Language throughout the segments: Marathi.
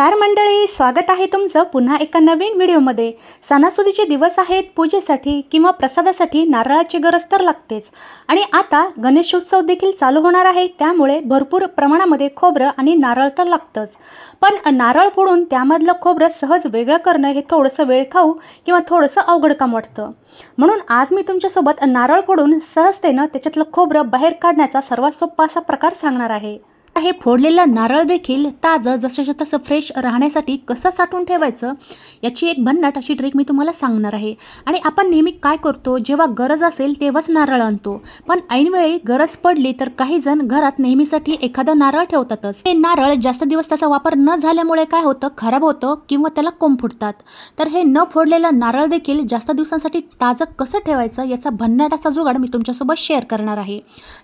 नमस्कार मंडळी स्वागत आहे तुमचं पुन्हा एका नवीन व्हिडिओमध्ये. सणासुदीचे दिवस आहेत पूजेसाठी किंवा प्रसादासाठी नारळाची गरज तर लागतेच. आणि आता गणेशोत्सव देखील चालू होणार आहे त्यामुळे भरपूर प्रमाणामध्ये खोबरं आणि नारळ तर लागतंच. पण नारळ फोडून त्यामधलं खोबरं सहज वेगळं करणं हे थोडंसं वेळ खाऊ किंवा थोडंसं अवघड काम वाटतं. म्हणून आज मी तुमच्यासोबत नारळ फोडून सहजतेनं त्याच्यातलं खोबरं बाहेर काढण्याचा सर्वात सोपा असा प्रकार सांगणार आहे. हे फोडलेलं नारळ देखील ताजं जसं तसं फ्रेश राहण्यासाठी कसं साठवून ठेवायचं याची एक भन्नाट अशी ट्रिक मी तुम्हाला सांगणार आहे. आणि आपण नेहमी काय करतो जेव्हा गरज असेल तेव्हाच नारळ आणतो. पण ऐनवेळी गरज पडली तर काही जण घरात नेहमीसाठी एखादा नारळ ठेवतातच. ते नारळ जास्त दिवस त्याचा वापर न झाल्यामुळे काय होतं खराब होतं किंवा त्याला कोंब फुटतात. तर हे न फोडलेलं नारळ देखील जास्त दिवसांसाठी ताजं कसं ठेवायचं याचा भन्नाटाचा जुगाड मी तुमच्यासोबत शेअर करणार आहे.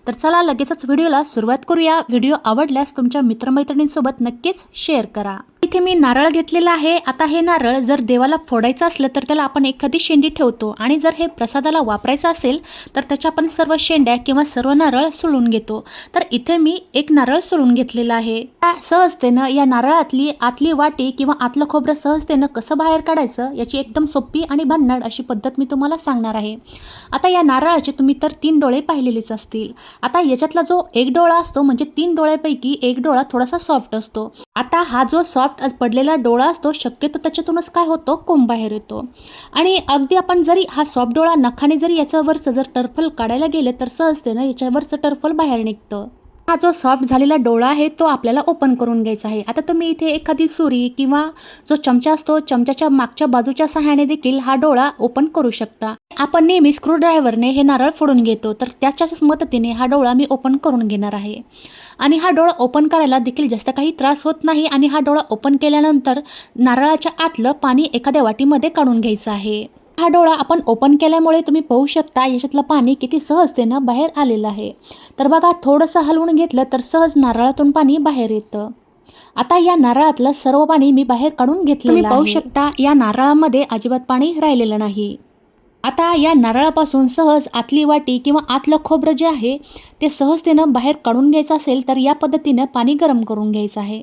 तर चला लगेचच व्हिडिओला सुरुवात करूया. व्हिडिओ आवडल्यास तुमच्या मित्रमैत्रिणींसोबत नक्कीच शेअर करा. इथे मी नारळ घेतलेला आहे. आता हे नारळ जर देवाला फोडायचं असलं तर त्याला आपण एखादी शेंडी ठेवतो. आणि जर हे प्रसादाला वापरायचं असेल तर त्याच्या आपण सर्व शेंड्या किंवा सर्व नारळ सोलून घेतो. तर इथे मी एक नारळ सोलून घेतलेला आहे. त्या सहजतेनं या नारळातली आतली वाटी किंवा आतलं खोबरं सहजतेनं कसं बाहेर काढायचं याची एकदम सोपी आणि भन्नाड अशी पद्धत मी तुम्हाला सांगणार आहे. आता या नारळाचे तुम्ही तर तीन डोळे पाहिलेलेच असतील. आता याच्यातला जो एक डोळा असतो म्हणजे तीन डोळ्यापैकी एक डोळा थोडासा सॉफ्ट असतो. आता हा जो सॉफ्ट पडलेला डोळा असतो शक्यतो त्याच्यातूनच काय होतो? कोंब बाहेर येतो. आणि अगदी आपण जरी हा सॉफ्ट डोळा नखाने जरी याच्यावरचं जर टर्फल काढायला गेलं तर सहजतेनं याच्यावरचं टर्फल बाहेर निघतं. हा जो सॉफ्ट झालेला डोळा आहे तो आपल्याला ओपन करून घ्यायचा आहे. आता तुम्ही इथे एखादी सुरी किंवा जो चमचा असतो चमच्याच्या मागच्या बाजूच्या सहाय्याने देखील हा डोळा ओपन करू शकता. आपण नेहमी स्क्रूड्रायव्हरने हे नारळ फोडून घेतो तर त्याच्याच मदतीने हा डोळा मी ओपन करून घेणार आहे. आणि हा डोळा ओपन करायला देखील जास्त काही त्रास होत नाही आणि हा डोळा ओपन केल्यानंतर नारळाच्या आतलं पाणी एखाद्या वाटीमध्ये काढून घ्यायचं आहे. हा डोळा आपण ओपन केल्यामुळे तुम्ही पाहू शकता याच्यातलं पाणी किती सहजतेनं बाहेर आलेलं आहे. तर बघा थोडंसं हलवून घेतलं तर सहज नारळातून पाणी बाहेर येतं. आता या नारळातलं सर्व पाणी मी बाहेर काढून घेतलेलं पाहू शकता या नारळामध्ये अजिबात पाणी राहिलेलं नाही. आता या नारळापासून सहज आतली वाटी किंवा आतलं खोबरं जे आहे ते सहजतेनं बाहेर काढून घ्यायचं असेल तर या पद्धतीनं पाणी गरम करून घ्यायचं आहे.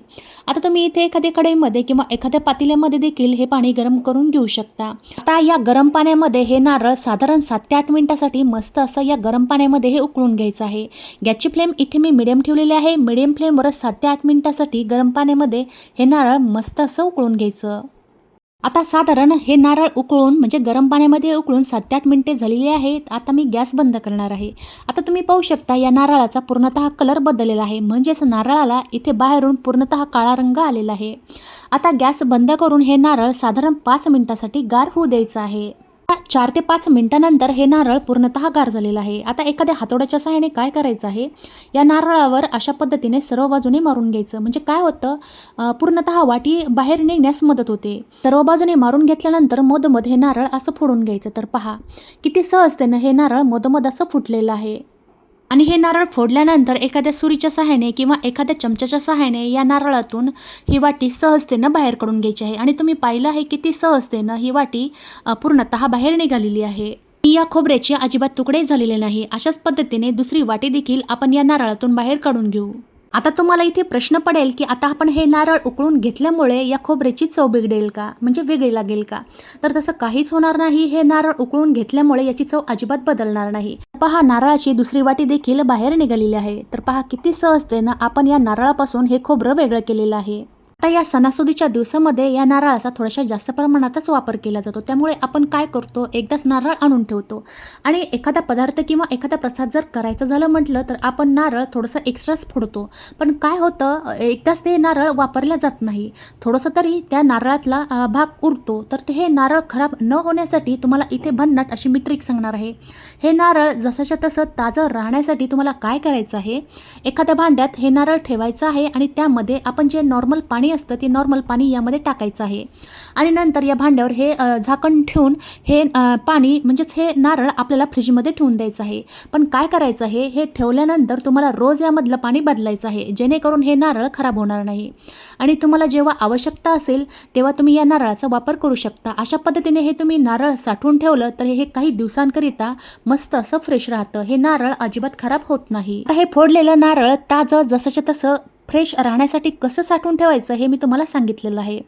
आता तुम्ही इथे एखाद्या कढईमध्ये किंवा एखाद्या पातेल्यामध्ये देखील हे पाणी गरम करून घेऊ शकता. आता या गरम पाण्यामध्ये हे नारळ साधारण सात ते आठ मिनिटासाठी मस्त असं या गरम पाण्यामध्ये हे उकळून घ्यायचं आहे. गॅसची फ्लेम इथे मी मिडियम ठेवलेली आहे. मिडियम फ्लेमवरच सात ते आठ मिनिटासाठी गरम पाण्यामध्ये हे नारळ मस्त असं उकळून घ्यायचं. आता साधारण हे नारळ उकळून म्हणजे गरम पाण्यामध्ये उकळून सात ते आठ मिनिटे झालेली आहेत. आता मी गॅस बंद करणार आहे. आता तुम्ही पाहू शकता या नारळाचा पूर्णतः कलर बदललेला आहे. म्हणजेच नारळाला इथे बाहेरून पूर्णतः काळा रंग आलेला आहे. आता गॅस बंद करून हे नारळ साधारण पाच मिनटासाठी गार होऊ द्यायचं आहे. चार ते पाच मिनिटानंतर हे नारळ पूर्णतः गार झालेलं आहे. आता एखाद्या हातोड्याच्या सहाय्याने काय करायचं आहे? या नारळावर अशा पद्धतीने सर्व बाजूने मारून घ्यायचं. म्हणजे काय होतं? पूर्णतः वाटी बाहेर निघण्यास मदत होते. सर्व बाजूने मारून घेतल्यानंतर मधोमध हे नारळ असं फोडून घ्यायचं. तर पहा किती सहजतेनं हे नारळ मधोमध असं फुटलेलं आहे. आणि हे नारळ फोडल्यानंतर एखाद्या सुरीच्या सहाय्याने किंवा एखाद्या चमच्याच्या सहाय्याने या नारळातून ही वाटी सहजतेनं बाहेर काढून घ्यायची आहे. आणि तुम्ही पाहिलं आहे की ती सहजतेनं ही वाटी पूर्णतः बाहेर निघालेली आहे. या खोबऱ्याचे अजिबात तुकडे झालेले नाही. अशाच पद्धतीने दुसरी वाटी देखील आपण या नारळातून बाहेर काढून घेऊ. आता तुम्हाला इथे प्रश्न पडेल की आता आपण हे नारळ उकळून घेतल्यामुळे या खोबऱ्याची चव बिघडेल का? म्हणजे वेगळी लागेल का? तर तसं काहीच होणार नाही. हे नारळ उकळून घेतल्यामुळे याची चव अजिबात बदलणार नाही. पहा नारळाची दुसरी वाटी देखील बाहेर निघालेली आहे. तर पहा किती सहजतेनं आपण या नारळापासून हे खोबरं वेगळं केलेलं आहे. आता या सणासुदीच्या दिवसामध्ये या नारळाचा थोड्याशा जास्त प्रमाणातच वापर केला जातो. त्यामुळे आपण काय करतो? एकदाच नारळ आणून ठेवतो. आणि एखादा पदार्थ किंवा एखादा प्रसाद जर करायचं झालं म्हटलं तर आपण नारळ थोडंसं एक्स्ट्राच फोडतो. पण काय होतं? एकदाच ते नारळ वापरल्या जात नाही. थोडंसं तरी त्या नारळातला भाग उरतो. तर ते हे नारळ खराब न होण्यासाठी तुम्हाला इथे भन्नाट अशी मी ट्रिक सांगणार आहे. हे नारळ जसंच्या तसं ताजं राहण्यासाठी तुम्हाला काय करायचं आहे? एखाद्या भांड्यात हे नारळ ठेवायचं आहे आणि त्यामध्ये आपण जे नॉर्मल पाणी असतं ते नॉर्मल पाणी यामध्ये टाकायचं आहे. आणि नंतर या भांड्यावर हे झाकण ठेवून हे पाणी म्हणजेच हे नारळ आपल्याला फ्रीजमध्ये ठेवून द्यायचं आहे. पण काय करायचं आहे? हे ठेवल्यानंतर तुम्हाला रोज यामधलं पाणी बदलायचं आहे. जेणेकरून हे नारळ खराब होणार नाही. आणि तुम्हाला जेव्हा आवश्यकता असेल तेव्हा तुम्ही या नारळाचा वापर करू शकता. अशा पद्धतीने हे तुम्ही नारळ साठवून ठेवलं तर हे काही दिवसांकरिता मस्त असं फ्रेश राहतं. हे नारळ अजिबात खराब होत नाही. हे फोडलेलं नारळ ताजं जसंच्या तसं फ्रेश राहण्यासाठी कसं साठवून ठेवायचं हे मी तुम्हाला सांगितलेलं आहे.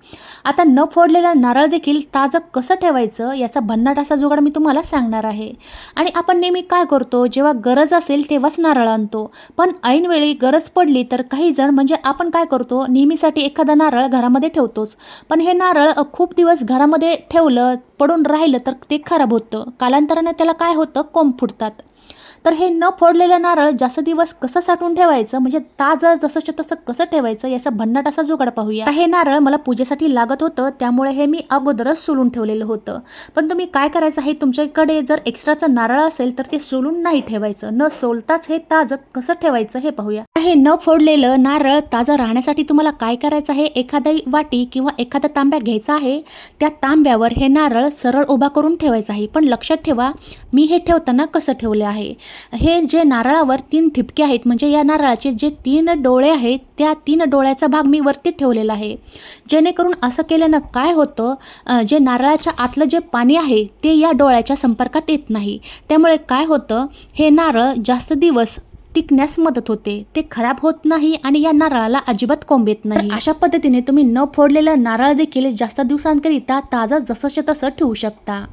आता न फोडलेलं नारळ देखील ताजं कसं ठेवायचं याचा भन्नाट असा जुगाड मी तुम्हाला सांगणार आहे. आणि आपण नेहमी काय करतो जेव्हा गरज असेल तेव्हाच नारळ आणतो. पण ऐनवेळी गरज पडली तर काही जण म्हणजे आपण काय करतो नेहमीसाठी एखादा नारळ घरामध्ये ठेवतोच. पण हे नारळ खूप दिवस घरामध्ये ठेवलं पडून राहिलं तर ते खराब होतं. कालांतराने त्याला काय होतं कोंब फुटतात. तर हे न फोडलेलं नारळ जास्त दिवस कसं साठवून ठेवायचं? म्हणजे ताजं जसंच्या तसं कसं ठेवायचं? याचा भन्नाट असा जुगाड पाहूया. हे नारळ मला पूजेसाठी लागत होतं त्यामुळे हे मी अगोदरच सोलून ठेवलेलं होतं. पण तुम्ही काय करायचं आहे? तुमच्याकडे जर एक्स्ट्राचं नारळ असेल तर ते सोलून नाही ठेवायचं. न सोलताच हे ताजं कसं ठेवायचं हे पाहूया. हे न फोडलेलं नारळ ताजं राहण्यासाठी तुम्हाला काय करायचं आहे? एखादी वाटी किंवा एखादा तांब्या घ्यायचा आहे. त्या तांब्यावर हे नारळ सरळ उभा करून ठेवायचं आहे. पण लक्षात ठेवा मी हे ठेवताना कसं ठेवले आहे? हे जे नारळावर तीन ठिपके आहेत म्हणजे या नारळाचे जे तीन डोळे आहेत त्या तीन डोळ्याचा भाग मी वरती ठेवलेला आहे. जेणेकरून असं केल्यानं काय होतं जे नारळाच्या आतलं जे पाणी आहे ते या डोळ्याच्या संपर्कात येत नाही. त्यामुळे काय होतं हे नारळ जास्त दिवस टिकण्यास मदत होते. ते खराब होत नाही आणि या नारळाला अजिबात कोंब येत नाही. अशा पद्धतीने तुम्ही न फोडलेलं नारळ देखील जास्त दिवसांकरिता ताजा जसंच्या तसं ठेवू शकता.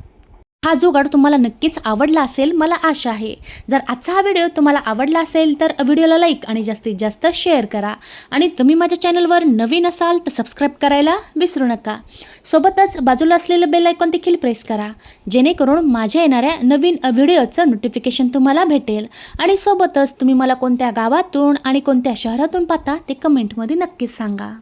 हा जुगाड तुम्हाला नक्कीच आवडला असेल मला आशा आहे. जर आजचा हा व्हिडिओ तुम्हाला आवडला असेल तर व्हिडिओला लाईक आणि जास्तीत जास्त शेअर करा. आणि तुम्ही माझ्या चॅनलवर नवीन असाल तर सबस्क्राईब करायला विसरू नका. सोबतच बाजूला असलेलं बेल आयकॉन देखील प्रेस करा. जेणेकरून माझ्या येणाऱ्या नवीन व्हिडिओचं नोटिफिकेशन तुम्हाला भेटेल. आणि सोबतच तुम्ही मला कोणत्या गावातून आणि कोणत्या शहरातून पाहता ते कमेंटमध्ये नक्कीच सांगा.